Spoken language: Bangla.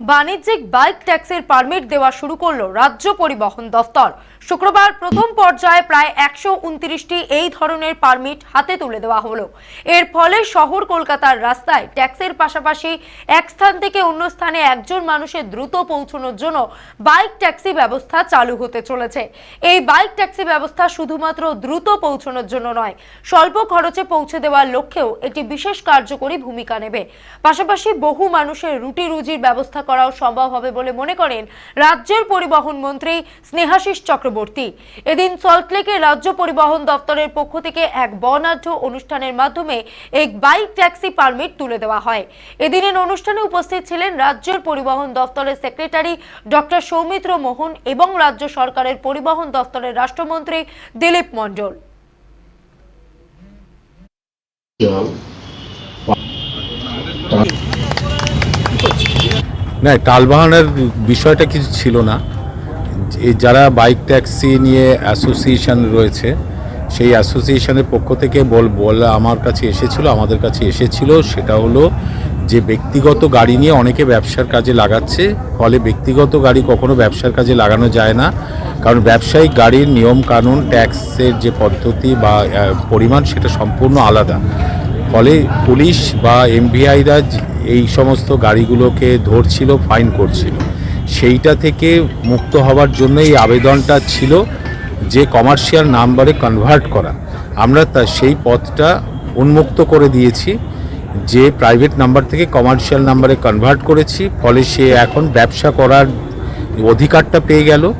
বাণিজ্যিক বাইক ট্যাক্সির পারমিট দেওয়া শুরু করল রাজ্য পরিবহন দফতর। শুক্রবার প্রথম পর্যায়ে প্রায় একশো উনত্রিশটি এই ধরনের পারমিট হাতে তুলে দেওয়া হলো। এর ফলে শহর কলকাতার রাস্তায় ট্যাক্সির পাশাপাশি এক স্থান থেকে অন্য স্থানে একজন মানুষের দ্রুত পৌঁছানোর জন্য বাইক ট্যাক্সি ব্যবস্থা চালু হতে চলেছে। এই বাইক ট্যাক্সি ব্যবস্থা শুধুমাত্র দ্রুত পৌঁছানোর জন্য নয়, স্বল্প খরচে পৌঁছে দেওয়ার লক্ষ্যেও এটি বিশেষ কার্যকরী ভূমিকা নেবে। পাশাপাশি বহু মানুষের রুটি রুজির ব্যবস্থা করাও সম্ভব হবে বলে মনে করেন রাজ্যের পরিবহন মন্ত্রী স্নেহাশিস চক্রবর্তী। এদিন সল্টলেকের রাজ্য পরিবহন দপ্তরের পক্ষ থেকে এক বর্ণাঢ্য অনুষ্ঠানের মাধ্যমে এক বাইক ট্যাক্সি পারমিট তুলে দেওয়া হয়। এদিনের অনুষ্ঠানে উপস্থিত ছিলেন রাজ্যের পরিবহন দপ্তরের সেক্রেটারি ডক্টর সৌমিত্র মোহন এবং রাজ্য সরকারের পরিবহন দপ্তরের রাষ্ট্রমন্ত্রী দিলীপ মণ্ডল। না, টালবাহানার বিষয়টা কিছু ছিল না। যারা বাইক ট্যাক্সি নিয়ে অ্যাসোসিয়েশন রয়েছে, সেই অ্যাসোসিয়েশনের পক্ষ থেকে বল, বলে আমার কাছে এসেছিল, আমাদের কাছে এসেছিল। সেটা হলো যে ব্যক্তিগত গাড়ি নিয়ে অনেকে ব্যবসার কাজে লাগাচ্ছে, ফলে ব্যক্তিগত গাড়ি কখনো ব্যবসার কাজে লাগানো যায় না। কারণ ব্যবসায়িক গাড়ির নিয়ম কানুন ট্যাক্সের যে পদ্ধতি বা পরিমাণ, সেটা সম্পূর্ণ আলাদা। ফলে পুলিশ বা এমভিআইরা এই সমস্ত গাড়িগুলোকে ধরছিল, ফাইন করছিল। সেইটা থেকে মুক্ত হওয়ার জন্য এই আবেদনটা ছিল যে কমার্শিয়াল নাম্বারে কনভার্ট করা। আমরা তা, সেই পথটা উন্মুক্ত করে দিয়েছি, যে প্রাইভেট নাম্বার থেকে কমার্শিয়াল নাম্বারে কনভার্ট করেছি, ফলে সে এখন ব্যবসা করার অধিকারটা পেয়ে গেল।